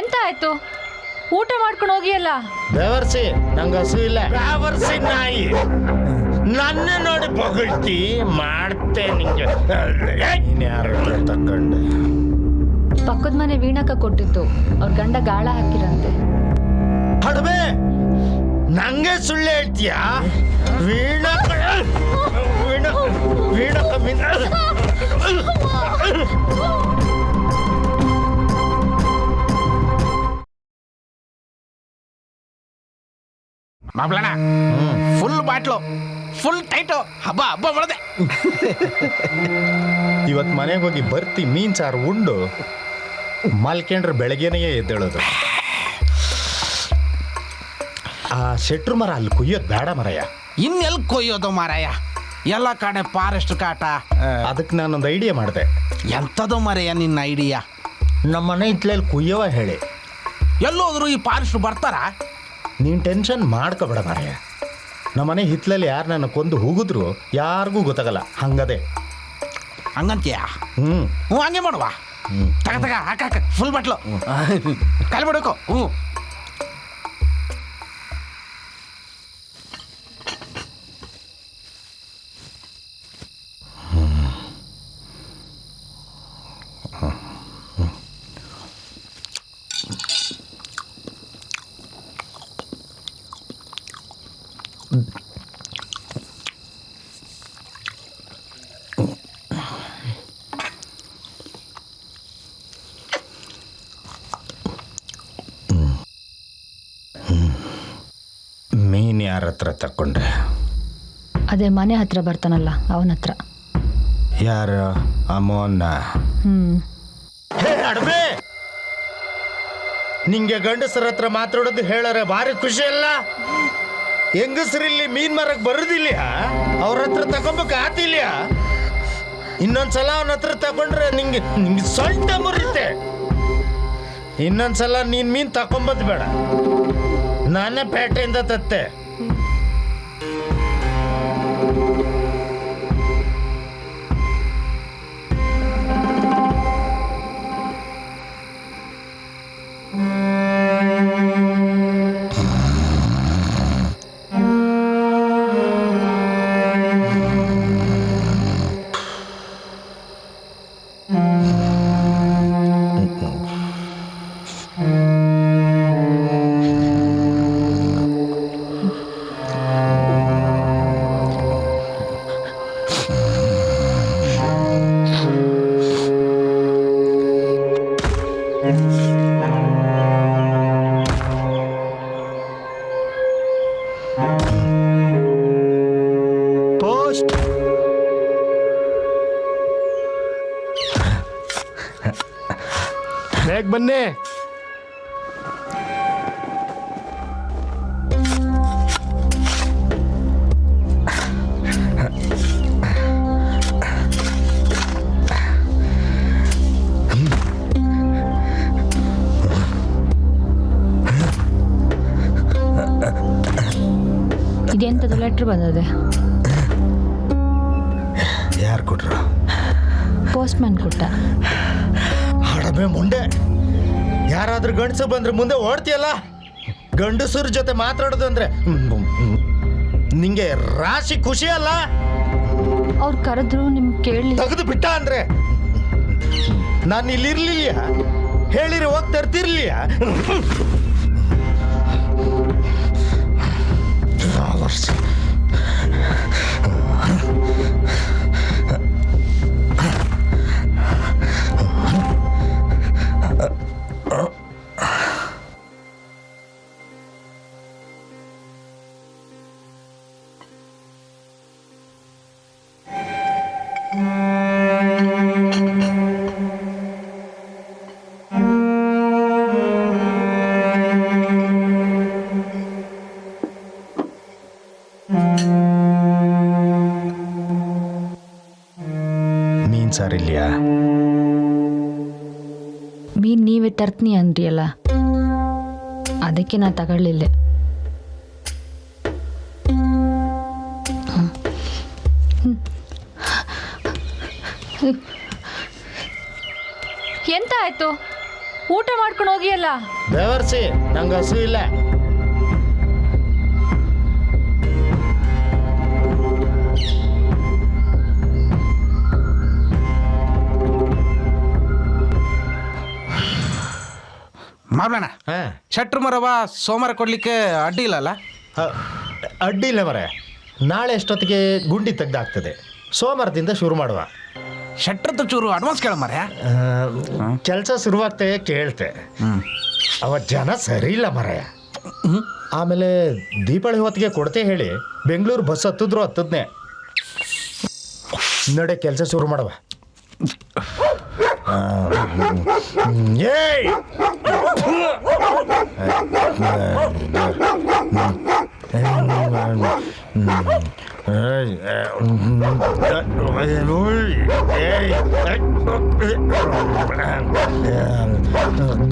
ಎಂತ ಆಯ್ತು? ಊಟ ಮಾಡ್ಕೊಂಡು ಹೋಗಿಯಲ್ಲ? ಬೆವರ್ಸಿ ನಂಗೆ ಹಸು ಇಲ್ಲ. ಬೆವರ್ಸಿ ನಾಯಿ. ನನ್ನ ನೋಡಿ ಬೊಗಳ್ತಿ ಮಾಡ್ತೆ ನಿಂಗೆ. ಯಾರು ತಕೊಂಡೆ ಪಕ್ಕದ ಮನೆ ವೀಣಕ ಕೊಟ್ಟಿತ್ತು. ಅವ್ರ ಗಂಡ ಗಾಳ ಹಾಕಿರಂತೆ. ಹಡಬೆ ನಂಗೆ ಸುಳ್ಳು ಹೇಳ್ತೀಯಾ? ವೀಣ ವೀಣ ವೀಣ ಕಮ್ಮಿ ಫುಲ್ ಬಾಟ್ಲು ಫುಲ್ ಟೈಟು ಹಬ್ಬ ಹಬ್ಬ ಬಳದೆ ಇವತ್ತು ಮನೆಗೆ ಹೋಗಿ ಬರ್ತಿ ಮೀನ್ ಸಾರು ಉಂಡು. ಮಲ್ಕೊಂಡ್ರೆ ಬೆಳಗ್ಗೆನೇ ಎದ್ದೇಳೋದು. ಆ ಶೆಟ್ರು ಮರ ಅಲ್ಲಿ ಕುಯ್ಯೋದು ಬೇಡ ಮರಯ್ಯ. ಇನ್ನೆಲ್ ಕೊಯ್ಯೋದು ಮಾರಾಯ ಎಲ್ಲ ಕಡೆ ಫಾರೆಸ್ಟ್ ಕಾಟ. ಅದಕ್ಕೆ ನಾನೊಂದು ಐಡಿಯಾ ಮಾಡಿದೆ. ಎಂಥದ್ದು ಮಾರಾಯ ನಿನ್ನ ಐಡಿಯಾ ನಮ್ಮ ಮನೆ ಇತ್ಲಲ್ಲಿ ಕುಯ್ಯವ ಹೇಳಿ. ಎಲ್ಲೋದ್ರು ಈ ಫಾರೆಸ್ಟ್ ಬರ್ತಾರ? ನೀನು ಟೆನ್ಷನ್ ಮಾಡ್ಕೋಬೇಡ ಮಾರಯ್ಯ. ನಮ್ಮ ಮನೆ ಹಿತ್ಲಲ್ಲಿ ಯಾರು ನನ್ನ ಕೊಂದು ಹೋಗಿದ್ರು ಯಾರಿಗೂ ಗೊತ್ತಾಗಲ್ಲ ಹಂಗದೆ. ಹಂಗಂತೀಯ? ಹ್ಞೂ ಹ್ಞೂ ಹಂಗೆ ಮಾಡುವ. ಹ್ಞೂ ತಗ ತಗ ಹಾಕ ಹಾಕ ಫುಲ್ ಬಟ್ಲು ಕಾಲು ಬಿಡಬೇಕು ಹ್ಞೂ ಮೀನು ಯಾರ ಹತ್ರ ತಕೊಂಡ್ರೆ ಅದೇ ಮನೆ ಹತ್ರ ಬರ್ತಾನಲ್ಲ ಅವನ ಹತ್ರ. ಯಾರು? ಅಮ್ಮನ ಹ್ಮ್. ಅಡ್ಬೆ ನಿಂಗೆ ಗಂಡಸರ ಹತ್ರ ಮಾತಾಡೋದು ಹೇಳರೆ ಭಾರಿ ಖುಷಿ ಅಲ್ಲ? ಹೆಂಗಸರಿಲ್ಲಿ ಮೀನ್ ಮರಕ್ ಬರೋದಿಲ್ಲ ಅವ್ರ ಹತ್ರ ತಗೊಂಬಕ್ ಆತಿಲ್ಲ ಇನ್ನೊಂದ್ಸಲ ಅವನ ಹತ್ರ ತಗೊಂಡ್ರೆ ನಿಂಗೆ ನಿಂಗೆ ಸೊಂಟ ಮುರಿತೆ ಇನ್ನೊಂದ್ಸಲ ನೀನ್ ಮೀನ್ ತಕೊಂಬದ್ ಬೇಡ. ನಾನೇ ಪೇಟೆಯಿಂದ ತತ್ತೆ. Thank you. ಬೇಗ ಬನ್ನಿ. ಇದೆಂಥದ್ದು ಲೆಟ್ರ್ ಬಂದದೆ. ಯಾರು ಕೊಟ್ರು? ಪೋಸ್ಟ್ ಮ್ಯಾನ್ ಕೊಟ್ಟ. ಹಡಬೆ ಮುಂಡೆ ಯಾರಾದ್ರೂ ಗಂಡಸು ಬಂದ್ರೆ ಮುಂದೆ ಓಡ್ತೀಯಲ್ಲ? ಗಂಡಸರ ಜೊತೆ ಮಾತಾಡೋದು ಅಂದ್ರೆ. ನಿಂಗೆ ರಾಶಿ ಖುಷಿ ಅಲ್ಲ? ಅವ್ರು ಕರೆದ್ರು ನಿಮ್ ಕೇಳಿ ತೆಗೆದು ಬಿಟ್ಟ ಅಂದ್ರೆ? ನಾನು ಇಲ್ಲಿ ಇರ್ಲಿಲ್ಲ ಹೇಳಿರಿ ಹೋಗಿ ತರ್ತಿರ್ಲಿಲ್ಲ ವರ್ಷ. ಮೀನ್ ಸಾರ್ ಇಲ್ಲಿಯಾ ಮೀನ್ ನೀವೇ ತರ್ತೀನಿ ಅಂದ್ರಿ ಅಲ್ಲ ಅದಕ್ಕೆ ನಾ ತಗೊಳ್ಳಿಲ್ಲ. ಎಂತ ಆಯ್ತು ಊಟ ಮಾಡ್ಕೊಂಡು ಹೋಗಿಯಲ್ಲ? ಬೆವರ್ಸಿ ನಂಗೆ ಹಸು ಇಲ್ಲ. ಮಾಡ್ಬೇಡ ಹಾಂ. ಶಟ್ರು ಮರವ ಸೋಮವಾರ ಕೊಡ್ಲಿಕ್ಕೆ ಅಡ್ಡಿ ಇಲ್ಲಲ್ಲ? ಅಡ್ಡಿ ಇಲ್ಲ ಮರೆ. ನಾಳೆ ಎಷ್ಟೊತ್ತಿಗೆ ಗುಂಡಿ ತೆಗ್ದಾಗ್ತದೆ. ಸೋಮವಾರದಿಂದ ಶುರು ಮಾಡುವ. ಶಟ್ರದ್ದು ಚೂರು ಅಡ್ವಾನ್ಸ್ ಕೇಳ ಮರ. ಕೆಲಸ ಶುರುವಾಗ್ತೇ ಕೇಳ್ತೆ. ಅವ ಜನ ಸರಿ ಇಲ್ಲ ಮರೆಯ ಆಮೇಲೆ ದೀಪಾವಳಿ ಹೊತ್ತಿಗೆ ಕೊಡ್ತೆ ಹೇಳಿ. ಬೆಂಗಳೂರು ಬಸ್ ಹತ್ತಿದ್ರು ಹತ್ತದ್ನೆ. ನಡೆ ಕೆಲಸ ಶುರು ಮಾಡುವ. ಏಯ್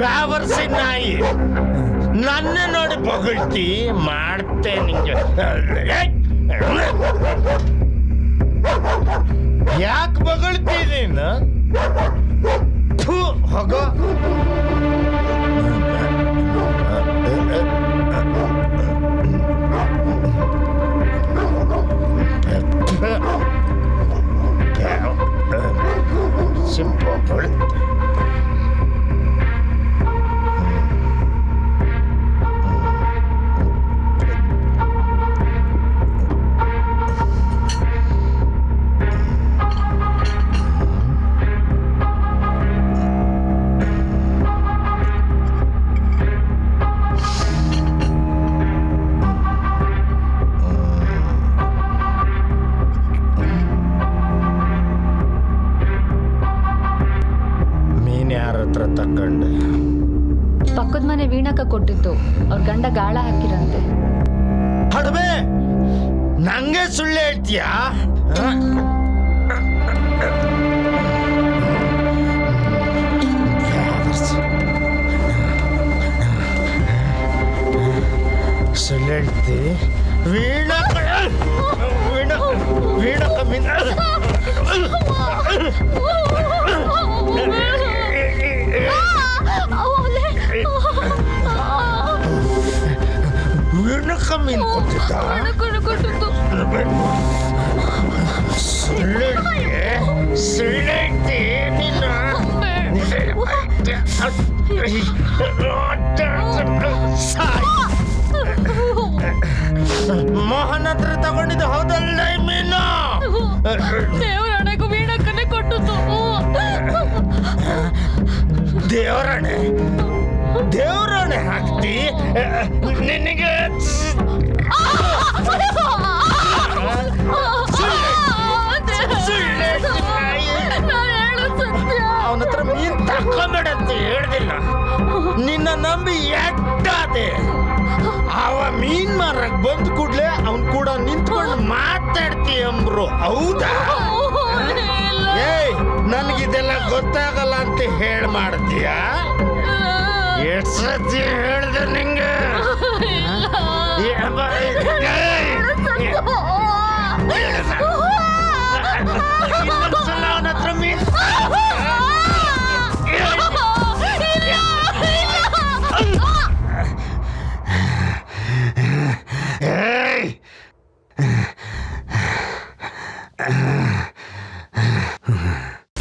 ಬ್ಯಾವರ್ಸಿ ನಾಯಿ ನನ್ನ ನೋಡಿ ಬಗಳ್ತಿ ಮಾಡ್ತೆ ನಿಂಗೆ ಯಾಕೆ ಬಗಳ್ತಿ ನೀನು 吐好哥。ತಕೊಂಡೆ ಪಕ್ಕದ ಮನೆ ವೀಣಕ್ಕ ಕೊಟ್ಟಿತ್ತು ಅವ್ರ ಗಂಡ ಗಾಳ ಹಾಕಿರಂತೆ. ಹಡಬೆ ನಂಗೆ ಸುಳ್ಳು ಹೇಳ್ತೀಯಾ? ಹ? ಸುಳ್ಳು ಹೇಳ್ತಿ. ವೀಣ ವೀಣ ಕಮ್ಮಿ ಕೊಟ್ಟಿದ್ದ ಸುಳ್ಳೆಡ್ತಿ ಸುಳ್ಳೆಡ್ತಿ ನಿನ್ನ ಸಾಯ್. ಮೋಹನ್ ಹತ್ರ ತಗೊಂಡಿದ್ದು ಹೌದಲ್ಲ ಈ ಮೀನು ದೇವರಣೆಗೂ ವೀಣಕ್ಕನ್ನೇ ಕೊಟ್ಟದ್ದು ದೇವರಣೆ ದೇವರಣೆ ಹಾಕ್ತಿ ನಿನಗೆ ಅವನ ಹತ್ರ ಮೀನ್ ತಕ್ಕೊಂಬೇಡ ಅಂತ ಹೇಳ್ದಿಲ್ಲ. ನಿನ್ನ ನಂಬಿ ಎಟ್ಟಾದೆ. ಅವ ಮೀನ್ ಮಾರಕ್ ಬಂದ್ ಕೂಡ್ಲೆ ಅವನ್ ಕೂಡ ನಿಂತ್ಕೊಂಡು ಮಾತಾಡ್ತಿ ಅಂಬ್ರು. ಹೌದಾ? ಏಯ್, ನನ್ಗಿದೆಲ್ಲ ಗೊತ್ತಾಗಲ್ಲ ಅಂತ ಹೇಳ್ ಮಾಡ್ತೀಯಾ? ಎಷ್ಟ್ ಸತಿ ಹೇಳ್ದೆ ನಿಂಗೆ. ಏ, ಬ- ಏಯ್! ಇನ್ನೊಂದ್ಸಲ